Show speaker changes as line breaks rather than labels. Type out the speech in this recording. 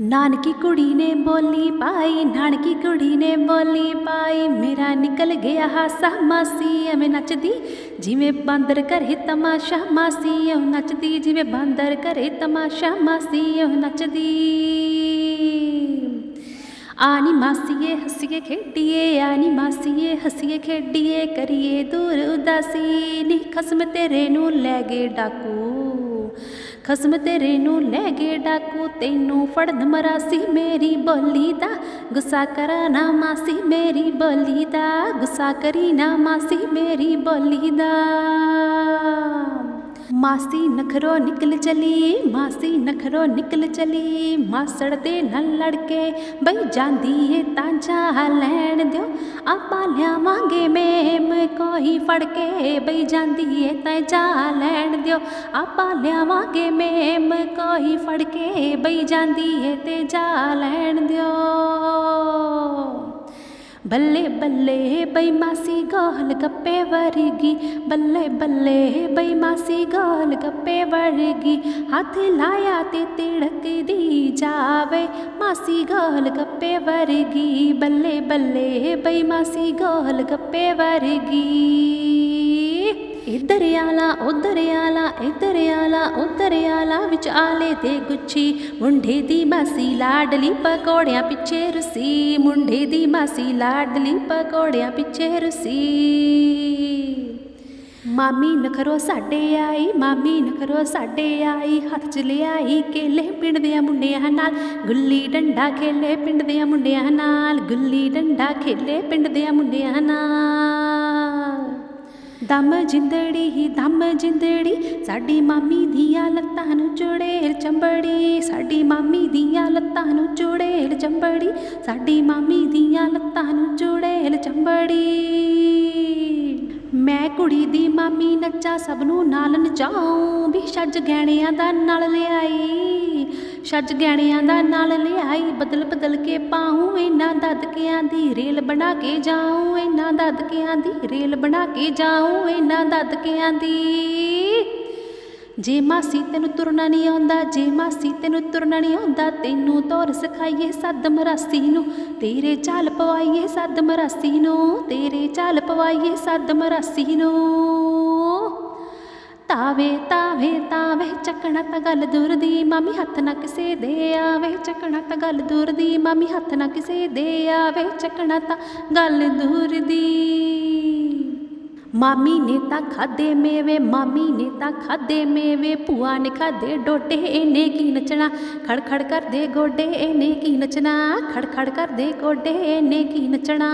ਨਾਨਕੀ ਕੁੜੀ ਨੇ ਬੋਲੀ ਪਾਈ, ਨਾਨਕੀ ਕੁੜੀ ਨੇ ਬੋਲੀ ਪਾਈ, ਮੇਰਾ ਨਿਕਲ ਗਿਆ ਹਾਸਾ ਮਾਸੀ, ਐਵੇਂ ਨੱਚਦੀ ਜਿਵੇਂ ਬਾਂਦਰ ਘਰੇ ਤਮਾਸ਼ਾ ਮਾਸੀ, ਉਹ ਨੱਚਦੀ ਜਿਵੇਂ ਬਾਂਦਰ ਘਰੇ ਤਮਾਸ਼ਾ ਮਾਸੀ, ਉਹ ਨੱਚਦੀ। ਆਨੀ ਮਾਸੀਏ, ਹੱਸੀਏ ਖੇਡੀਏ ਆਨੀ ਮਾਸੀਏ, ਹੱਸੀਏ ਖੇਡੀਏ, ਕਰੀਏ ਦੂਰ ਉਦਾਸੀ, ਨੀ ਖਸਮ ਤੇਰੇ ਨੂੰ ਲੈ ਗਏ ਡਾਕੂ। ਖਸਮ ਤੇਰੇ ਨੂੰ ਲੈ ਗਏ ਡਾਕੂ, ਤੈਨੂੰ ਫੜਨ ਮਰਾਸੀ ਮੇਰੀ ਬੋਲੀ ਦਾ। ਗੁੱਸਾ ਕਰਾ ਨਾ ਮਾਸੀ ਮੇਰੀ ਬੋਲੀ ਦਾ। ਗੁੱਸਾ ਕਰੀ ਨਾ ਮਾਸੀ ਮੇਰੀ ਬੋਲੀ ਦਾ। ਮਾਸੀ ਨਖਰੋ ਨਿਕਲ ਚਲੀ, ਮਾਸੀ ਨਖਰੋ ਨਿਕਲ ਚਲੀ, ਮਾਸੜ ਦੇ ਨਾਲ ਲੜ ਕੇ ਬਈ ਜਾਂਦੀ ਏ ਤਾਂ ਜਾ ਲੈਣ ਦਿਓ, ਆਪਾਂ ਲਿਆਵਾਂਗੇ ਮੇਮ ਕੋਈ ਫੜ ਕੇ ਬਈ ਜਾਂਦੀ ਏ ਤਾਂ ਜਾ ਲੈਣ ਦਿਓ, ਆਪਾਂ ਲਿਆਵਾਂਗੇ ਮੇਮ ਕੋਈ ਫੜ ਕੇ ਬਈ ਜਾਂਦੀ ਏ ਤੇ ਜਾ ਲੈਣ ਦਿਓ। ਬੱਲੇ ਬੱਲੇ ਬਈ ਮਾਸੀ ਗੋਲ ਗੱਪੇ ਵਰਗੀ, ਬੱਲੇ ਬੱਲੇ ਬਈ ਮਾਸੀ ਗੋਲ ਗੱਪੇ ਵਰਗੀ, ਹੱਥ ਲਾਇਆ ਤੇ ਤਿੜਕਦੀ ਜਾਵੇ, ਮਾਸੀ ਗੋਲ ਗੱਪੇ ਵਰਗੀ, ਬੱਲੇ ਬੱਲੇ ਬਈ ਮਾਸੀ ਗੋਲ ਗੱਪੇ ਵਰਗੀ। ਇੱਧਰ ਆਲਾ, ਉਧਰ ਆਲਾ, ਇੱਧਰ ਆਲਾ, ਉੱਧਰ ਆਲਾ ਵਿੱਚ ਆਲੇ ਦੇ ਗੁੱਛੀ। ਮੁੰਡੇ ਦੀ ਮਾਸੀ ਲਾਡਲੀ ਪਕੌੜਿਆਂ ਪਿੱਛੇ ਰੁਸੀ। ਮੁੰਡੇ ਦੀ ਮਾਸੀ ਲਾਡਲੀ ਪਕੌੜਿਆਂ ਪਿੱਛੇ ਰੁਸੀ। ਮਾਮੀ ਨਖਰੋ ਸਾਡੇ ਆਈ, ਮਾਮੀ ਨਖਰੋ ਸਾਡੇ ਆਈ। ਹੱਥ ਚ ਲਿਆਈ ਕੇਲੇ ਪਿੰਡ ਦੇ ਮੁੰਡਿਆਂ ਨਾਲ। ਗੁੱਲੀ ਡੰਡਾ ਖੇਲੇ ਪਿੰਡ ਦੇ ਮੁੰਡਿਆਂ ਨਾਲ। ਗੁੱਲੀ ਡੰਡਾ ਖੇਲੇ ਪਿੰਡ ਦੇ ਮੁੰਡਿਆਂ ਨਾਲ। ਦਮ ਜਿੰਦੜੀ ਹੀ ਦਮ ਜਿੰਦੜੀ, ਸਾਡੀ ਮਾਮੀ ਦੀਆਂ ਲੱਤਾਂ ਨੂੰ ਚੁੜੇਲ ਚੰਬੜੀ, ਸਾਡੀ ਮਾਮੀ ਦੀਆਂ ਲੱਤਾਂ ਨੂੰ ਚੁੜੇਲ ਚੰਬੜੀ, ਸਾਡੀ ਮਾਮੀ ਦੀਆਂ ਲੱਤਾਂ ਨੂੰ ਚੁੜੇਲ ਚੰਬੜੀ। ਮੈਂ ਕੁੜੀ ਦੀ ਮਾਮੀ ਨੱਚਾ, ਸਭ ਨੂੰ ਨਾਲ ਨਚਾਉਂ। ਵੀ ਛੱਜ ਗਹਿਣਿਆਂ ਦਾ ਨਾਲ ਲਿਆਈ, ਛੱਜ ਗਹਿਣਿਆਂ ਦਾ ਨਾਲ ਲਿਆਈ। ਬਦਲ ਬਦਲ ਕੇ ਪਾਉਂ, ਇਹਨਾਂ ਦਦਕਿਆਂ ਦੀ ਰੇਲ ਬਣਾ ਕੇ ਜਾਉਂ। ਇਹਨਾਂ ਦਦਕਿਆਂ ਦੀ ਰੇਲ ਬਣਾ ਕੇ ਜਾਉਂ, ਇਹਨਾਂ ਦਦਕਿਆਂ ਦੀ ਜੇ ਮਾਸੀ ਤੈਨੂੰ ਤੁਰਨਾ ਨਹੀਂ ਆਉਂਦਾ, ਜੇ ਮਾਸੀ ਤੈਨੂੰ ਤੁਰਨਾ ਨਹੀਂ ਆਉਂਦਾ, ਤੈਨੂੰ ਤੋਰ ਸਿਖਾਈਏ ਸੱਦ ਮਰਾਸੀ ਨੂੰ, ਤੇਰੇ ਚਾਲ ਪਵਾਈਏ ਸੱਦ ਮਰਾਸੀ ਨੂੰ, ਤੇਰੇ ਚਾਲ ਪਵਾਈਏ ਸੱਦ ਮਰਾਸੀ ਨੂੰ। ਤਾਵੇ ਤਾਵੇ ਤਾਵੇ, ਚੱਕਣਾ ਤਾਂ ਗੱਲ ਦੂਰ ਦੀ, ਮਾਮੀ ਹੱਥ ਨਾ ਕਿਸੇ ਦੇ ਆਵੇ, ਚੱਕਣਾ ਤਾਂ ਗੱਲ ਦੂਰ ਦੀ, ਮਾਮੀ ਹੱਥ ਨਾ ਕਿਸੇ ਦੇ ਆਵੇ, ਚੱਕਣਾ ਤਾਂ ਗੱਲ ਦੂਰ ਦੀ। ਮਾਮੀ ਨੇ ਤਾਂ ਖਾਦੇ ਮੇਵੇ, ਮਾਮੀ ਨੇ ਤਾਂ ਖਾਦੇ ਮੇਵੇ। ਭੂਆ ਨੇ ਖਾਦੇ ਡੋਡੇ ਇਹਨੇ ਕੀ ਨੱਚਣਾ? ਖੜ ਖੜ ਕਰਦੇ ਗੋਡੇ, ਇਹਨੇ ਕੀ ਨੱਚਣਾ? ਖੜ ਖੜ ਕਰਦੇ ਗੋਡੇ, ਇਹਨੇ ਕੀ ਨੱਚਣਾ?